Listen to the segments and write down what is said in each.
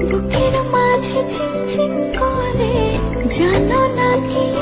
বুকের মাঝে চিনচিন করে জানো না কি?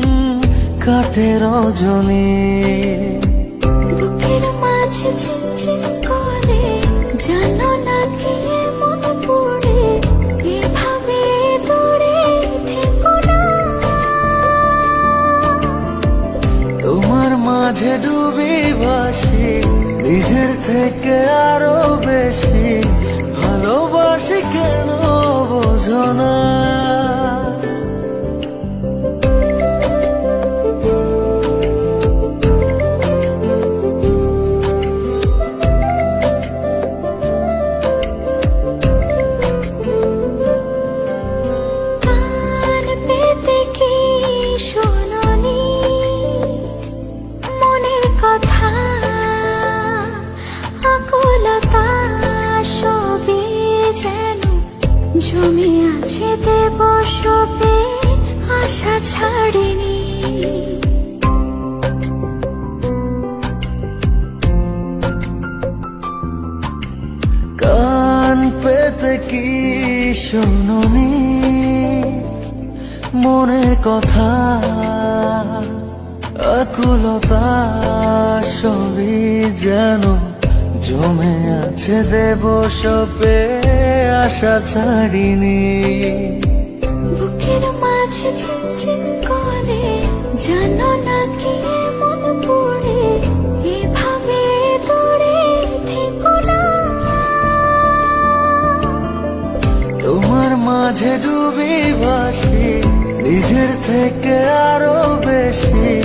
কাটে রজনী বুকের মাঝে চিনচিন করে জানো না কি এমন পড়ে? এভাবে দূরে থেকো না। তোমার মাঝে ডুবি ভাসি নিজের থেকে আরও বেশি। কথা, আকুলতা সবে যেন জমে আছে দেব সবে আশা ছাড়েনি। কান পেতে কি শোনি মনের কথা। আকুলতা সবই যেন জমে আছে দেব সপে আশা ছাড়িনি। বুকের মাঝে চিনচিন করে জানো না কি এমন পড়ে এভাবে দূরে থেকো না। তোমার মাঝে ডুবি ভাসি নিজের থেকে আরও বেশি।